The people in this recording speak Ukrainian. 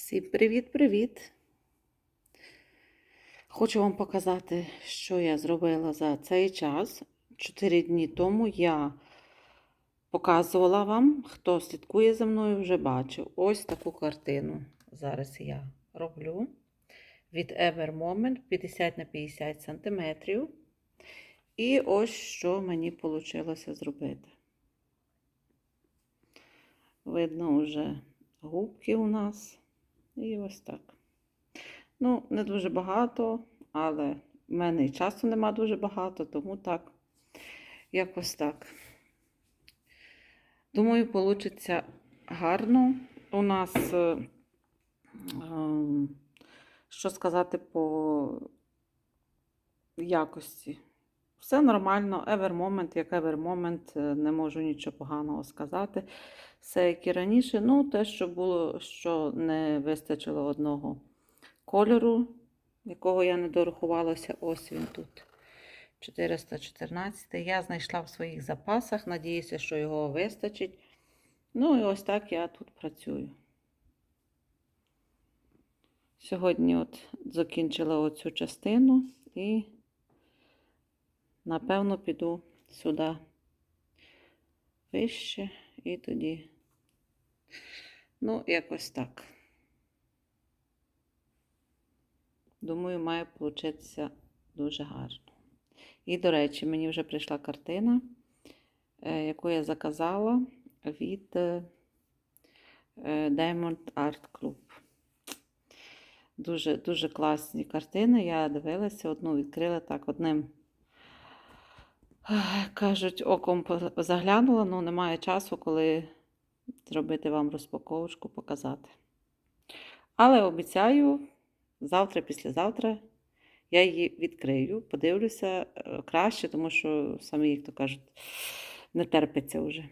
Всім привіт-привіт! Хочу вам показати, що я зробила за цей час. Чотири дні тому я показувала вам, хто слідкує за мною, вже бачив. Ось таку картину. Зараз я роблю від Ever Moment 50 на 50 см. І ось що мені вийшло зробити. Видно вже губки у нас. І ось так. Ну, не дуже багато, але в мене і часу нема дуже багато, тому так, якось так. Думаю, вийде гарно. У нас, е, ем, що сказати по якості. Все нормально, Ever Moment, як Ever Moment, е, не можу нічого поганого сказати. Все, як і раніше. Ну, те, що було, що не вистачило одного кольору, якого я не дорахувалася, ось він тут. 414. Я знайшла в своїх запасах. Надіюся, що його вистачить. Ну і ось так я тут працюю. Сьогодні от закінчила оцю частину і, напевно, піду сюди вище і тоді. Ну, якось так. Думаю, має получитися дуже гарно. І, до речі, мені вже прийшла картина, е, яку я заказала від е, Diamond Art Club. Дуже, дуже класні картини. Я дивилася, одну відкрила так одним. Кажуть, оком заглянула, але немає часу, коли зробити вам розпаковочку, показати. Але обіцяю, завтра, післязавтра я її відкрию, подивлюся краще, тому що самі, як то кажуть, не терпиться вже.